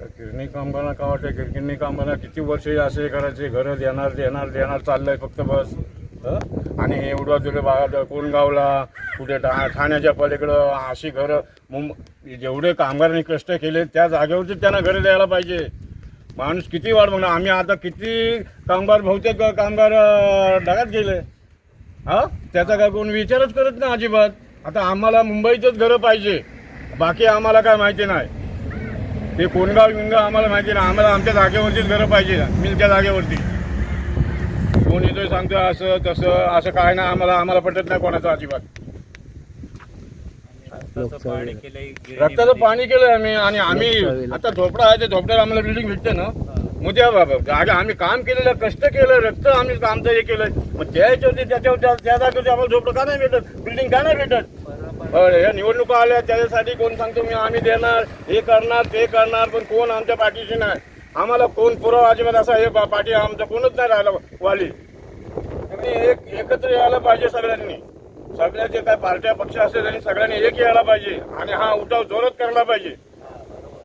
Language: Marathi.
तर किरणी कामगारांना काय वाटतं गिरगिरणी कामगारांना किती वर्ष असे करायचे घरं देणार देणार देणार चाललंय फक्त बस. हं? आणि एवढं तुला बघा कोणगावला कुठे ठा ठाण्याच्या पलीकडं अशी घरं मुंब जेवढे कामगारांनी कष्ट केले त्या जागेवरती त्यांना घरं द्यायला पाहिजे. माणूस किती वाढ म्हणा आम्ही आता किती कामगार बहुतेक कामगार ढगात गेले. हा? त्याचा काय कोण विचारच करत नाही अजिबात. आता आम्हाला मुंबईतच घरं पाहिजे. बाकी आम्हाला काय माहिती नाही. ते कोणगाव विणगाव आम्हाला माहिती नाही. आम्हाला आमच्या जागेवरतीच घरं पाहिजे. मिलच्या जागेवरती. कोण येतोय सांगतो असं तसं असं काय नाही. आम्हाला आम्हाला पटत नाही कोणाचं अजिबात. रक्ताचं पाणी केलंय आम्ही. आणि आम्ही आता झोपडा आहे ते झोपड्याला आम्हाला बिल्डिंग भेटते ना. मग त्या बाबा जागा आम्ही काम केलेलं कष्ट केलं रक्त आम्ही आमचं हे केलंय. मग त्या ह्याच्यावरती त्याच्यावर त्या त्या जागेवरती आम्हाला झोपडं का नाही भेटत? बिल्डिंग का नाही भेटत? या निवडणुका आल्या त्याच्यासाठी कोण सांगतो मी आम्ही देणार हे करणार ते करणार पण कोण आमच्या पाठीशी नाही. आम्हाला कोण पुरावा अजिबात असा हे पा- पाठी आमचं कोणच नाही राहिलं वाली. एक एकत्र यायला पाहिजे सगळ्यांनी. सगळ्या जे काय पार्ट्या पक्ष असतील त्यांनी सगळ्यांनी एक यायला पाहिजे. आणि हा उठाव जोरात करायला पाहिजे.